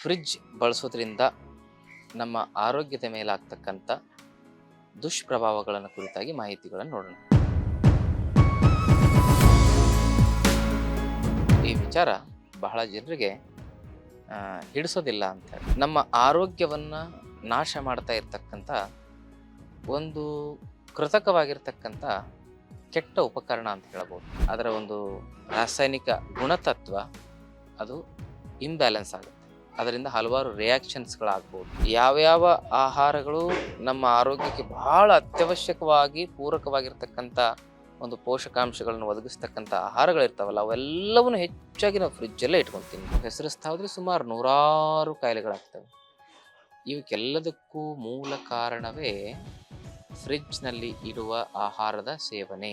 Fridge ಬಳಸೋದ್ರಿಂದ ನಮ್ಮ ಆರೋಗ್ಯದ ಮೇಲಾಗ್ತಕ್ಕಂಥ ದುಷ್ಪ್ರಭಾವಗಳನ್ನು ಕುರಿತಾಗಿ ಮಾಹಿತಿಗಳನ್ನು ನೋಡೋಣ. ಈ ವಿಚಾರ ಬಹಳ ಜನರಿಗೆ ಹಿಡಿಸೋದಿಲ್ಲ ಅಂತ ಹೇಳಿ. ನಮ್ಮ ಆರೋಗ್ಯವನ್ನು ನಾಶ ಮಾಡ್ತಾ ಇರ್ತಕ್ಕಂಥ ಒಂದು ಕೃತಕವಾಗಿರ್ತಕ್ಕಂಥ ಕೆಟ್ಟ ಉಪಕರಣ ಅಂತ ಹೇಳ್ಬೋದು. ಅದರ ಒಂದು ರಾಸಾಯನಿಕ ಗುಣತತ್ವ ಅದು ಇಂಬ್ಯಾಲೆನ್ಸ್ ಆಗುತ್ತೆ. ಅದರಿಂದ ಹಲವಾರು ರಿಯಾಕ್ಷನ್ಸ್ಗಳಾಗ್ಬೋದು ಯಾವ್ಯಾವ ಆಹಾರಗಳು ನಮ್ಮ ಆರೋಗ್ಯಕ್ಕೆ ಬಹಳ ಅತ್ಯವಶ್ಯಕವಾಗಿ ಪೂರಕವಾಗಿರ್ತಕ್ಕಂಥ ಒಂದು ಪೋಷಕಾಂಶಗಳನ್ನು ಒದಗಿಸ್ತಕ್ಕಂಥ ಆಹಾರಗಳಿರ್ತಾವಲ್ಲ, ಅವೆಲ್ಲವನ್ನು ಹೆಚ್ಚಾಗಿ ನಾವು ಫ್ರಿಜ್ಜಲ್ಲೇ ಇಟ್ಕೊತೀವಿ ಹೆಸರಿಸ್ತಾ ಹೋದರೆ ಸುಮಾರು ನೂರಾರು ಕಾಯಿಲೆಗಳಾಗ್ತವೆ. ಇವಕ್ಕೆಲ್ಲದಕ್ಕೂ ಮೂಲ ಕಾರಣವೇ ಫ್ರಿಜ್ನಲ್ಲಿ ಇಡುವ ಆಹಾರದ ಸೇವನೆ.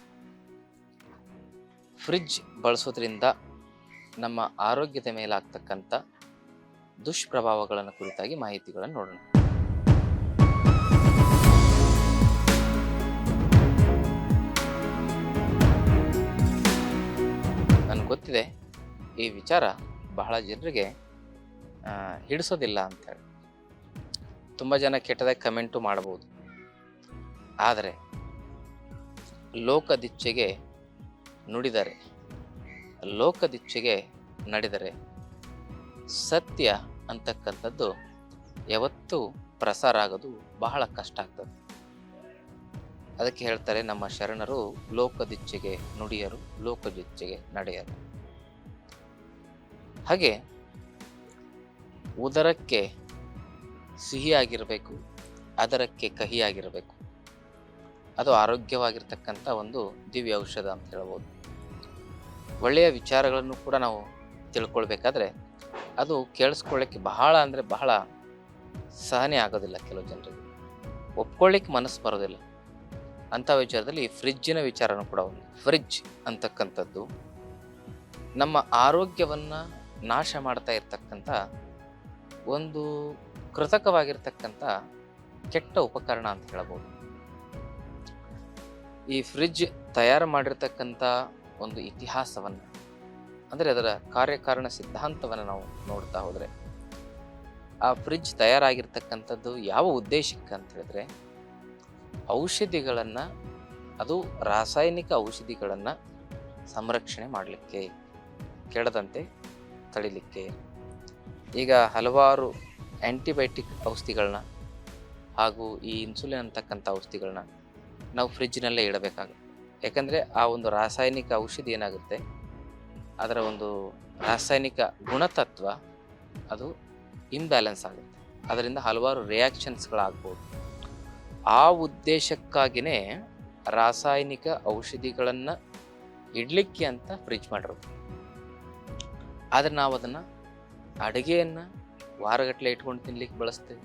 ಫ್ರಿಡ್ಜ್ ಬಳಸೋದ್ರಿಂದ ನಮ್ಮ ಆರೋಗ್ಯದ ಮೇಲಾಗ್ತಕ್ಕಂಥ ದುಷ್ಪ್ರಭಾವಗಳನ್ನು ಕುರಿತಾಗಿ ಮಾಹಿತಿಗಳನ್ನು ನೋಡೋಣ. ನನಗೆ ಗೊತ್ತಿದೆ, ಈ ವಿಚಾರ ಬಹಳ ಜನರಿಗೆ ಹಿಡಿಸೋದಿಲ್ಲ ಅಂತೇಳಿ ತುಂಬ ಜನ ಕೆಟ್ಟದಾಗಿ ಕಮೆಂಟು ಮಾಡ್ಬೋದು. ಆದರೆ ಲೋಕದಿಚ್ಛೆಗೆ ನುಡಿದರೆ ಲೋಕದಿಚ್ಛೆಗೆ ನಡೆದರೆ ಸತ್ಯ ಅಂತಕ್ಕಂಥದ್ದು ಯಾವತ್ತೂ ಪ್ರಸಾರ ಆಗೋದು ಬಹಳ ಕಷ್ಟ ಆಗ್ತದೆ. ಅದಕ್ಕೆ ಹೇಳ್ತಾರೆ ನಮ್ಮ ಶರಣರು ಲೋಕದಿಚ್ಛೆಗೆ ನುಡಿಯರು ಲೋಕದಿಚ್ಛೆಗೆ ನಡೆಯರು. ಹಾಗೆ ಉದರಕ್ಕೆ ಸಿಹಿಯಾಗಿರಬೇಕು, ಅದರಕ್ಕೆ ಕಹಿಯಾಗಿರಬೇಕು. ಅದು ಆರೋಗ್ಯವಾಗಿರ್ತಕ್ಕಂಥ ಒಂದು ದಿವ್ಯ ಔಷಧ ಅಂತ ಹೇಳ್ಬೋದು. ಒಳ್ಳೆಯ ವಿಚಾರಗಳನ್ನು ಕೂಡ ನಾವು ತಿಳ್ಕೊಳ್ಬೇಕಾದ್ರೆ ಅದು ಕೇಳಿಸ್ಕೊಳ್ಳಿಕ್ಕೆ ಬಹಳ ಅಂದರೆ ಬಹಳ ಸಹನೆ ಆಗೋದಿಲ್ಲ ಕೆಲವು ಜನರಿಗೆ. ಒಪ್ಕೊಳ್ಳಿಕ್ಕೆ ಮನಸ್ಸು ಬರೋದಿಲ್ಲ. ಅಂಥ ವಿಚಾರದಲ್ಲಿ ಫ್ರಿಜ್ಜಿನ ವಿಚಾರನೂ ಕೂಡ ಒಂದು ಫ್ರಿಜ್ ಅಂತಕ್ಕಂಥದ್ದು. ನಮ್ಮ ಆರೋಗ್ಯವನ್ನು ನಾಶ ಮಾಡ್ತಾ ಇರ್ತಕ್ಕಂಥ ಒಂದು ಕೃತಕವಾಗಿರ್ತಕ್ಕಂಥ ಕೆಟ್ಟ ಉಪಕರಣ ಅಂತ ಹೇಳ್ಬೋದು. ಈ ಫ್ರಿಜ್ ತಯಾರು ಮಾಡಿರ್ತಕ್ಕಂಥ ಒಂದು ಇತಿಹಾಸವನ್ನು, ಅಂದರೆ ಅದರ ಕಾರ್ಯಕಾರಣ ಸಿದ್ಧಾಂತವನ್ನು ನಾವು ನೋಡ್ತಾ ಹೋದರೆ, ಆ ಫ್ರಿಜ್ ತಯಾರಾಗಿರ್ತಕ್ಕಂಥದ್ದು ಯಾವ ಉದ್ದೇಶಕ್ಕೆ ಅಂತ ಹೇಳಿದ್ರೆ, ಔಷಧಿಗಳನ್ನು, ಅದು ರಾಸಾಯನಿಕ ಔಷಧಿಗಳನ್ನು ಸಂರಕ್ಷಣೆ ಮಾಡಲಿಕ್ಕೆ ಕೆಡದಂತೆ ತಡಿಲಿಕ್ಕೆ ಈಗ ಹಲವಾರು ಆ್ಯಂಟಿಬಯೋಟಿಕ್ ಔಷಧಿಗಳನ್ನ ಹಾಗೂ ಈ ಇನ್ಸುಲಿನ್ ಅಂತಕ್ಕಂಥ ಔಷಧಿಗಳನ್ನ ನಾವು ಫ್ರಿಜ್ನಲ್ಲೇ ಇಡಬೇಕಾಗುತ್ತೆ. ಯಾಕಂದರೆ ಆ ಒಂದು ರಾಸಾಯನಿಕ ಔಷಧಿ ಏನಾಗುತ್ತೆ? ಅದರ ಒಂದು ರಾಸಾಯನಿಕ ಗುಣತತ್ವ ಅದು ಇಂಬ್ಯಾಲೆನ್ಸ್ ಆಗುತ್ತೆ. ಅದರಿಂದ ಹಲವಾರು ರಿಯಾಕ್ಷನ್ಸ್ಗಳಾಗ್ಬೋದು ಆ ಉದ್ದೇಶಕ್ಕಾಗಿಯೇ ರಾಸಾಯನಿಕ ಔಷಧಿಗಳನ್ನು ಇಡಲಿಕ್ಕೆ ಅಂತ ಫ್ರಿಜ್ ಮಾಡಿರೋದು ಆದರೆ ನಾವು ಅದನ್ನು ಅಡುಗೆಯನ್ನು ವಾರಗಟ್ಟಲೆ ಇಟ್ಕೊಂಡು ತಿನ್ಲಿಕ್ಕೆ ಬಳಸ್ತೇವೆ.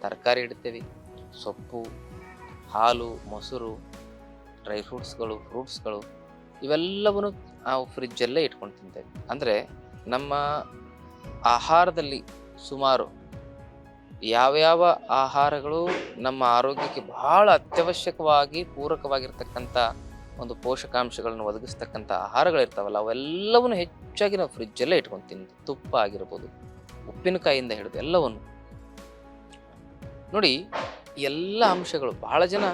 ತರಕಾರಿ ಇಡ್ತೇವೆ. ಸೊಪ್ಪು, ಹಾಲು, ಮೊಸರು ಡ್ರೈ ಫ್ರೂಟ್ಸ್ಗಳು ಫ್ರೂಟ್ಸ್ಗಳು, ಇವೆಲ್ಲವನ್ನು ನಾವು ಫ್ರಿಜ್ಜಲ್ಲೇ ಇಟ್ಕೊಂಡು ತಿಂತೇವೆ. ಅಂದರೆ ನಮ್ಮ ಆಹಾರದಲ್ಲಿ ಸುಮಾರು ಯಾವ್ಯಾವ ಆಹಾರಗಳು ನಮ್ಮ ಆರೋಗ್ಯಕ್ಕೆ ಬಹಳ ಅತ್ಯವಶ್ಯಕವಾಗಿ ಪೂರಕವಾಗಿರ್ತಕ್ಕಂಥ ಒಂದು ಪೋಷಕಾಂಶಗಳನ್ನು ಒದಗಿಸ್ತಕ್ಕಂಥ ಆಹಾರಗಳಿರ್ತಾವಲ್ಲ, ಅವೆಲ್ಲವನ್ನು ಹೆಚ್ಚಾಗಿ ನಾವು ಫ್ರಿಜ್ಜಲ್ಲೇ ಇಟ್ಕೊಂಡು ತಿಂದು, ತುಪ್ಪ ಆಗಿರ್ಬೋದು ಉಪ್ಪಿನಕಾಯಿಯಿಂದ ಹಿಡಿದು ಎಲ್ಲವನ್ನು. ನೋಡಿ ಎಲ್ಲ ಅಂಶಗಳು ಬಹಳ ಜನ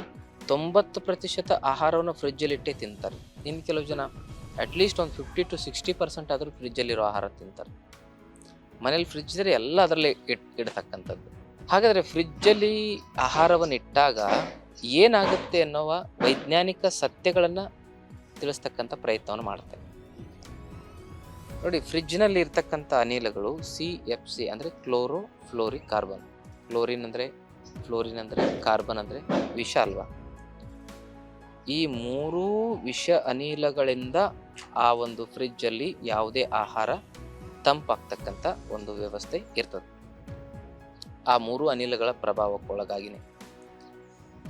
ತೊಂಬತ್ತು ಪ್ರತಿಶತ ಆಹಾರವನ್ನು ಫ್ರಿಜ್ಜಲ್ಲಿಟ್ಟೇ ತಿಂತಾರೆ. ಇನ್ನು ಕೆಲವು ಜನ ಅಟ್ಲೀಸ್ಟ್ ಒಂದು ಫಿಫ್ಟಿ ಟು ಸಿಕ್ಸ್ಟಿ ಪರ್ಸೆಂಟ್ ಆದರೂ ಫ್ರಿಜ್ಜಲ್ಲಿರೋ ಆಹಾರ ತಿಂತಾರೆ. ಮನೇಲಿ ಫ್ರಿಜ್ ಇದ್ರೆ ಎಲ್ಲ ಅದರಲ್ಲಿ ಇಟ್ ಇಡ್ತಕ್ಕಂಥದ್ದು. ಹಾಗಾದರೆ ಫ್ರಿಜ್ಜಲ್ಲಿ ಆಹಾರವನ್ನು ಇಟ್ಟಾಗ ಏನಾಗುತ್ತೆ ಅನ್ನೋವ ವೈಜ್ಞಾನಿಕ ಸತ್ಯಗಳನ್ನು ತಿಳಿಸ್ತಕ್ಕಂಥ ಪ್ರಯತ್ನವನ್ನು ಮಾಡ್ತಾರೆ ನೋಡಿ ಫ್ರಿಜ್ನಲ್ಲಿ ಇರ್ತಕ್ಕಂಥ ಅನಿಲಗಳು ಸಿ ಎಫ್ ಸಿ ಅಂದರೆ ಕ್ಲೋರೋ ಫ್ಲೋರಿ ಕಾರ್ಬನ್ ಕ್ಲೋರಿನ್ ಅಂದರೆ ಫ್ಲೋರಿನ್ ಅಂದರೆ ಕಾರ್ಬನ್ ಅಂದರೆ ವಿಷ ಅಲ್ವಾ? ಈ ಮೂರೂ ವಿಷ ಅನಿಲಗಳಿಂದ ಆ ಒಂದು ಫ್ರಿಜ್ಜಲ್ಲಿ ಯಾವುದೇ ಆಹಾರ ತಂಪಾಗ್ತಕ್ಕಂಥ ಒಂದು ವ್ಯವಸ್ಥೆ ಇರ್ತದೆ. ಆ ಮೂರು ಅನಿಲಗಳ ಪ್ರಭಾವಕ್ಕೊಳಗಾಗಿನೇ.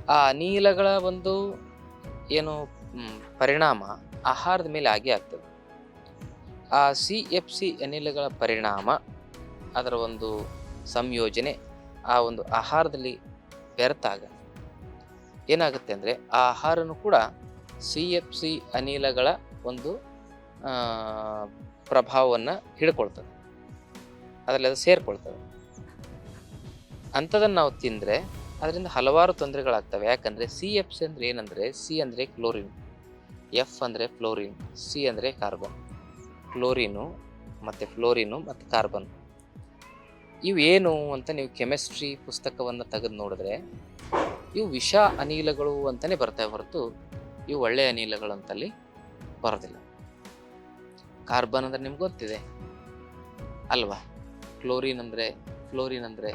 ಆ ಅನಿಲಗಳ ಒಂದು ಏನು ಪರಿಣಾಮ ಆಹಾರದ ಮೇಲೆ ಆಗೇ ಆಗ್ತದೆ. ಆ ಸಿ ಎಫ್ ಸಿ ಅನಿಲಗಳ ಪರಿಣಾಮ ಅದರ ಒಂದು ಸಂಯೋಜನೆ ಆ ಒಂದು ಆಹಾರದಲ್ಲಿ ಬೆರೆತಾಗ ಏನಾಗುತ್ತೆ ಅಂದರೆ ಆ ಆಹಾರನೂ ಕೂಡ ಸಿ ಎಫ್ ಸಿ ಅನಿಲಗಳ ಒಂದು ಪ್ರಭಾವವನ್ನು ಹಿಡ್ಕೊಳ್ತದೆ. ಅದರಲ್ಲಿ ಅದು ಸೇರ್ಕೊಳ್ತದೆ. ಅಂಥದನ್ನು ನಾವು ತಿಂದರೆ ಅದರಿಂದ ಹಲವಾರು ತೊಂದರೆಗಳಾಗ್ತವೆ. ಯಾಕಂದರೆ ಸಿ ಎಫ್ ಸಿ ಅಂದರೆ ಏನಂದರೆ ಸಿ ಅಂದರೆ ಕ್ಲೋರಿನ್ ಎಫ್ ಅಂದರೆ ಫ್ಲೋರಿನ್ ಸಿ ಅಂದರೆ ಕಾರ್ಬನ್. ಕ್ಲೋರಿನು ಮತ್ತು ಫ್ಲೋರಿನು ಮತ್ತು ಕಾರ್ಬನ್. ಇವು ಏನು ಅಂತ ನೀವು ಕೆಮಿಸ್ಟ್ರಿ ಪುಸ್ತಕವನ್ನು ತೆಗೆದು ನೋಡಿದ್ರೆ ಇವು ವಿಷ ಅನಿಲಗಳು ಅಂತಲೇ ಬರ್ತವೆ ಹೊರತು ಇವು ಒಳ್ಳೆಯ ಅನಿಲಗಳು ಅಂತಲ್ಲಿ ಬರೋದಿಲ್ಲ. ಕಾರ್ಬನ್ ಅಂದರೆ ನಿಮ್ಗೆ ಗೊತ್ತಿದೆ. ಅಲ್ವಾ? ಕ್ಲೋರಿನ್ ಅಂದರೆ, ಫ್ಲೋರಿನ್ ಅಂದರೆ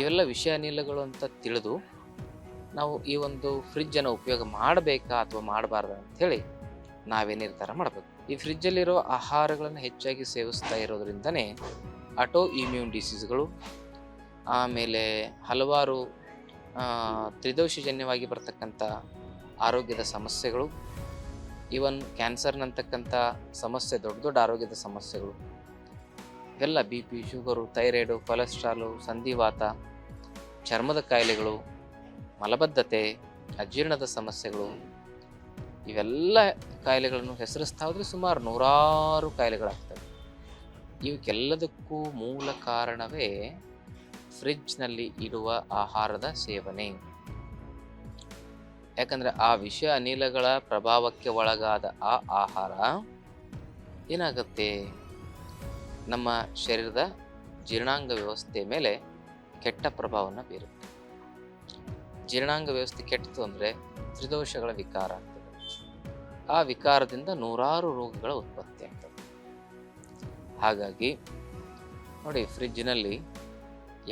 ಇವೆಲ್ಲ ವಿಷ ಅನಿಲಗಳು ಅಂತ ತಿಳಿದು ನಾವು ಈ ಒಂದು ಫ್ರಿಜ್ಜನ್ನು ಉಪಯೋಗ ಮಾಡಬೇಕಾ ಅಥವಾ ಮಾಡಬಾರ್ದ ಅಂಥೇಳಿ ನಾವೇ ನಿರ್ಧಾರ ಮಾಡಬೇಕು. ಈ ಫ್ರಿಜ್ಜಲ್ಲಿರೋ ಆಹಾರಗಳನ್ನು ಹೆಚ್ಚಾಗಿ ಸೇವಿಸ್ತಾ ಇರೋದ್ರಿಂದನೇ ಆಟೋ ಇಮ್ಯೂನ್ ಡಿಸೀಸ್ಗಳು, ಆಮೇಲೆ ಹಲವಾರು ತ್ರಿದೋಷಜನ್ಯವಾಗಿ ಬರ್ತಕ್ಕಂಥ ಆರೋಗ್ಯದ ಸಮಸ್ಯೆಗಳು ಈವನ್ ಕ್ಯಾನ್ಸರ್ನಂತಕ್ಕಂಥ ಸಮಸ್ಯೆ, ದೊಡ್ಡ ದೊಡ್ಡ ಆರೋಗ್ಯದ ಸಮಸ್ಯೆಗಳು. ಇವೆಲ್ಲ B P sugar thyroid cholesterol ಸಂಧಿವಾತ, ಚರ್ಮದ ಕಾಯಿಲೆಗಳು, ಮಲಬದ್ಧತೆ, ಅಜೀರ್ಣದ ಸಮಸ್ಯೆಗಳು, ಇವೆಲ್ಲ ಕಾಯಿಲೆಗಳನ್ನು ಹೆಸರಿಸ್ತಾ ಹೋದರೆ ಸುಮಾರು ನೂರಾರು ಕಾಯಿಲೆಗಳಾಗ್ತವೆ. ಇವಕ್ಕೆಲ್ಲದಕ್ಕೂ ಮೂಲ ಕಾರಣವೇ ಫ್ರಿಡ್ಜ್ನಲ್ಲಿ ಇಡುವ ಆಹಾರದ ಸೇವನೆ. ಯಾಕಂದರೆ ಆ ವಿಷ ಅನಿಲಗಳ ಪ್ರಭಾವಕ್ಕೆ ಒಳಗಾದ ಆ ಆಹಾರ ಏನಾಗುತ್ತೆ? ನಮ್ಮ ಶರೀರದ ಜೀರ್ಣಾಂಗ ವ್ಯವಸ್ಥೆ ಮೇಲೆ ಕೆಟ್ಟ ಪ್ರಭಾವವನ್ನು ಬೀರುತ್ತೆ. ಜೀರ್ಣಾಂಗ ವ್ಯವಸ್ಥೆ ಕೆಟ್ಟಿತು ಅಂದರೆ ತ್ರಿದೋಷಗಳ ವಿಕಾರ ಆಗ್ತದೆ. ಆ ವಿಕಾರದಿಂದ ನೂರಾರು ರೋಗಗಳ ಉತ್ಪತ್ತಿ ಆಗ್ತದೆ. ಹಾಗಾಗಿ ನೋಡಿ ಫ್ರಿಜ್ಜಿನಲ್ಲಿ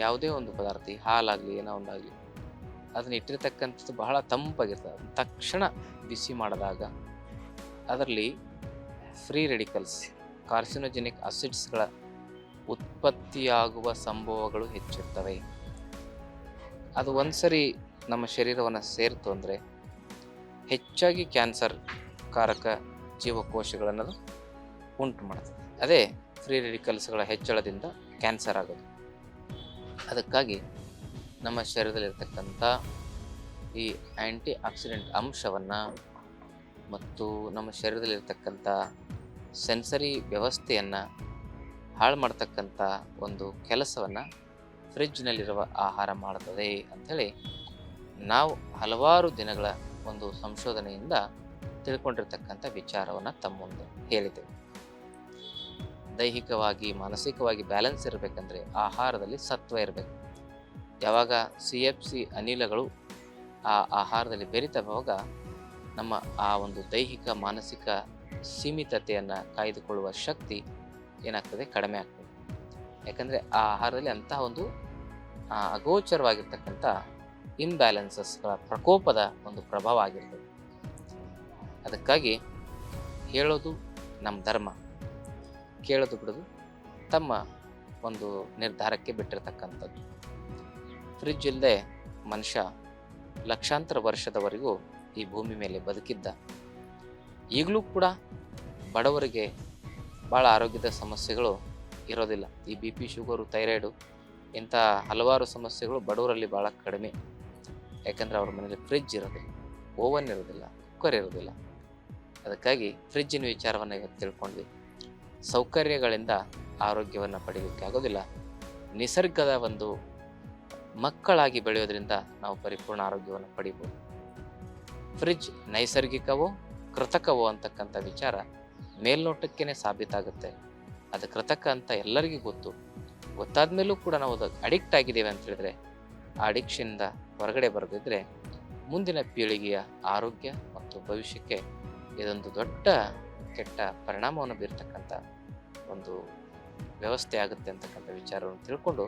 ಯಾವುದೇ ಒಂದು ಪದಾರ್ಥ, ಈ ಹಾಲಾಗಲಿ, ಏನೋ ಒಂದಾಗಲಿ, ಅದನ್ನ ಇಟ್ಟಿರ್ತಕ್ಕಂಥದ್ದು ಬಹಳ ತಂಪಾಗಿರ್ತದೆ. ತಕ್ಷಣ ಬಿಸಿ ಮಾಡಿದಾಗ ಅದರಲ್ಲಿ ಫ್ರೀ ರೆಡಿಕಲ್ಸ್ ಕಾರ್ಸಿನೋಜೆನಿಕ್ ಅಸಿಡ್ಸ್ಗಳ ಉತ್ಪತ್ತಿಯಾಗುವ ಸಂಭವಗಳು ಹೆಚ್ಚಿರ್ತವೆ. ಅದು ಒಂದ್ಸರಿ ನಮ್ಮ ಶರೀರವನ್ನು ಸೇರ್ತು ಅಂದರೆ ಹೆಚ್ಚಾಗಿ ಕ್ಯಾನ್ಸರ್ ಕಾರಕ ಜೀವಕೋಶಗಳನ್ನು ಉಂಟು ಮಾಡುತ್ತದೆ ಅದೇ ಫ್ರೀ ರೆಡಿಕಲ್ಸ್ಗಳ ಹೆಚ್ಚಳದಿಂದ ಕ್ಯಾನ್ಸರ್ ಆಗೋದು. ಅದಕ್ಕಾಗಿ ನಮ್ಮ ಶರೀರದಲ್ಲಿರ್ತಕ್ಕಂಥ ಈ ಆ್ಯಂಟಿ ಆಕ್ಸಿಡೆಂಟ್ ಅಂಶವನ್ನು ಮತ್ತು ನಮ್ಮ ಶರೀರದಲ್ಲಿರ್ತಕ್ಕಂಥ ಸೆನ್ಸರಿ ವ್ಯವಸ್ಥೆಯನ್ನು ಹಾಳು ಮಾಡ್ತಕ್ಕಂಥ ಒಂದು ಕೆಲಸವನ್ನು ಫ್ರಿಜ್ನಲ್ಲಿರುವ ಆಹಾರ ಮಾಡುತ್ತದೆ ಅಂಥೇಳಿ ನಾವು ಹಲವಾರು ದಿನಗಳ ಒಂದು ಸಂಶೋಧನೆಯಿಂದ ತಿಳ್ಕೊಂಡಿರ್ತಕ್ಕಂಥ ವಿಚಾರವನ್ನು ತಮ್ಮ ಮುಂದೆ ಹೇಳಿದ್ದೇವೆ. ದೈಹಿಕವಾಗಿ, ಮಾನಸಿಕವಾಗಿ ಬ್ಯಾಲೆನ್ಸ್ ಇರಬೇಕಂದ್ರೆ ಆಹಾರದಲ್ಲಿ ಸತ್ವ ಇರಬೇಕು. ಯಾವಾಗ ಸಿ ಎಫ್ ಸಿ ಅನಿಲಗಳು ಆ ಆಹಾರದಲ್ಲಿ ಬೆರಿತವಾಗ ನಮ್ಮ ಆ ಒಂದು ದೈಹಿಕ, ಮಾನಸಿಕ ಸೀಮಿತತೆಯನ್ನು ಕಾಯ್ದುಕೊಳ್ಳುವ ಶಕ್ತಿ ಏನಾಗ್ತದೆ? ಕಡಿಮೆ ಆಗ್ತದೆ. ಯಾಕಂದರೆ ಆ ಆಹಾರದಲ್ಲಿ ಅಂತಹ ಒಂದು ಅಗೋಚರವಾಗಿರ್ತಕ್ಕಂಥ ಇಂಬ್ಯಾಲೆನ್ಸಸ್ಗಳ ಪ್ರಕೋಪದ ಒಂದು ಪ್ರಭಾವ ಆಗಿರ್ತದೆ. ಅದಕ್ಕಾಗಿ ಹೇಳೋದು ನಮ್ಮ ಧರ್ಮ. ಕೇಳೋದು ಬಿಡೋದು. ತಮ್ಮ ಒಂದು ನಿರ್ಧಾರಕ್ಕೆ ಬಿಟ್ಟಿರ್ತಕ್ಕಂಥದ್ದು. ಫ್ರಿಜ್ ಇಲ್ಲದೆ ಮನುಷ್ಯ ಲಕ್ಷಾಂತರ ವರ್ಷದವರೆಗೂ ಈ ಭೂಮಿ ಮೇಲೆ ಬದುಕಿದ್ದ. ಈಗಲೂ ಕೂಡ ಬಡವರಿಗೆ ಭಾಳ ಆರೋಗ್ಯದ ಸಮಸ್ಯೆಗಳು ಇರೋದಿಲ್ಲ. ಈ ಬಿ ಪಿ ಶುಗರು ಥೈರಾಯ್ಡು ಇಂಥ ಹಲವಾರು ಸಮಸ್ಯೆಗಳು ಬಡವರಲ್ಲಿ ಭಾಳ ಕಡಿಮೆ. ಯಾಕಂದರೆ ಅವ್ರ ಮನೇಲಿ ಫ್ರಿಜ್ ಇರೋದಿಲ್ಲ ಓವನ್ ಇರೋದಿಲ್ಲ ಕುಕ್ಕರ್ ಇರೋದಿಲ್ಲ. ಅದಕ್ಕಾಗಿ ಫ್ರಿಜ್ಜಿನ ವಿಚಾರವನ್ನು ಇವತ್ತು ತಿಳ್ಕೊಂಡ್ವಿ. ಸೌಕರ್ಯಗಳಿಂದ ಆರೋಗ್ಯವನ್ನು ಪಡೆಯಲಿಕ್ಕೆ ಆಗೋದಿಲ್ಲ. ನಿಸರ್ಗದ ಒಂದು ಮಕ್ಕಳಾಗಿ ಬೆಳೆಯೋದ್ರಿಂದ ನಾವು ಪರಿಪೂರ್ಣ ಆರೋಗ್ಯವನ್ನು ಪಡಿಬೋದು. ಫ್ರಿಜ್ ನೈಸರ್ಗಿಕವೋ, ಕೃತಕವೋ ಅಂತಕ್ಕಂಥ ವಿಚಾರ ಮೇಲ್ನೋಟಕ್ಕೇ ಸಾಬೀತಾಗುತ್ತೆ. ಅದು ಕೃತಕ ಅಂತ ಎಲ್ಲರಿಗೂ ಗೊತ್ತು. ಗೊತ್ತಾದ ಮೇಲೂ ಕೂಡ ನಾವು ಅದು ಅಡಿಕ್ಟ್ ಆಗಿದ್ದೇವೆ ಅಂತ ಹೇಳಿದ್ರೆ, ಆ ಅಡಿಕ್ಷನಿಂದ ಹೊರಗಡೆ ಬರದಿದ್ದರೆ ಮುಂದಿನ ಪೀಳಿಗೆಯ ಆರೋಗ್ಯ ಮತ್ತು ಭವಿಷ್ಯಕ್ಕೆ ಇದೊಂದು ದೊಡ್ಡ ಕೆಟ್ಟ ಪರಿಣಾಮವನ್ನು ಬೀರ್ತಕ್ಕಂಥ ಒಂದು ವ್ಯವಸ್ಥೆ ಆಗುತ್ತೆ ಅಂತಕ್ಕಂಥ ವಿಚಾರವನ್ನು ತಿಳ್ಕೊಂಡು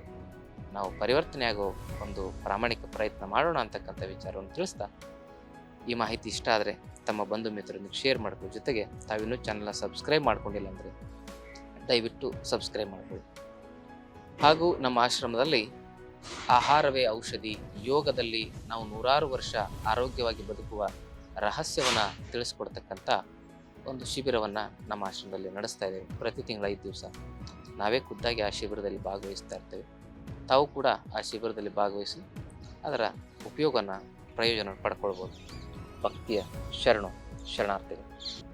ನಾವು ಪರಿವರ್ತನೆ ಆಗೋ ಒಂದು ಪ್ರಾಮಾಣಿಕ ಪ್ರಯತ್ನ ಮಾಡೋಣ ಅಂತಕ್ಕಂಥ ವಿಚಾರವನ್ನು ತಿಳಿಸ್ತಾ ಈ ಮಾಹಿತಿ ಇಷ್ಟ ಆದರೆ ತಮ್ಮ ಬಂಧು ಮಿತ್ರರೊಂದಿಗೆ ಶೇರ್ ಮಾಡ್ಕೊಳ್ಳಿ. ಜೊತೆಗೆ ತಾವಿನ್ನೂ ಚಾನಲ್ನ ಸಬ್ಸ್ಕ್ರೈಬ್ ಮಾಡ್ಕೊಂಡಿಲ್ಲ ಅಂದರೆ ದಯವಿಟ್ಟು ಸಬ್ಸ್ಕ್ರೈಬ್ ಮಾಡ್ಕೊಳ್ಳಿ. ಹಾಗೂ ನಮ್ಮ ಆಶ್ರಮದಲ್ಲಿ ಆಹಾರವೇ ಔಷಧಿ ಯೋಗದಲ್ಲಿ ನಾವು ನೂರಾರು ವರ್ಷ ಆರೋಗ್ಯವಾಗಿ ಬದುಕುವ ರಹಸ್ಯವನ್ನು ತಿಳಿಸ್ಕೊಡ್ತಕ್ಕಂಥ ಒಂದು ಶಿಬಿರವನ್ನು ನಮ್ಮ ಆಶ್ರಮದಲ್ಲಿ ನಡೆಸ್ತಾ ಇದ್ದೇವೆ ಪ್ರತಿ ತಿಂಗಳ ಐದು ದಿವಸ. ನಾವೇ ಖುದ್ದಾಗಿ ಆ ಶಿಬಿರದಲ್ಲಿ ಭಾಗವಹಿಸ್ತಾ ಇರ್ತೇವೆ. ತಾವು ಕೂಡ ಆ ಶಿಬಿರದಲ್ಲಿ ಭಾಗವಹಿಸಿ ಅದರ ಉಪಯೋಗನ ಪ್ರಯೋಜನ ಪಡ್ಕೊಳ್ಬೋದು. ಭಕ್ತಿಯ ಶರಣು, ಶರಣಾರ್ಥಿಗಳು.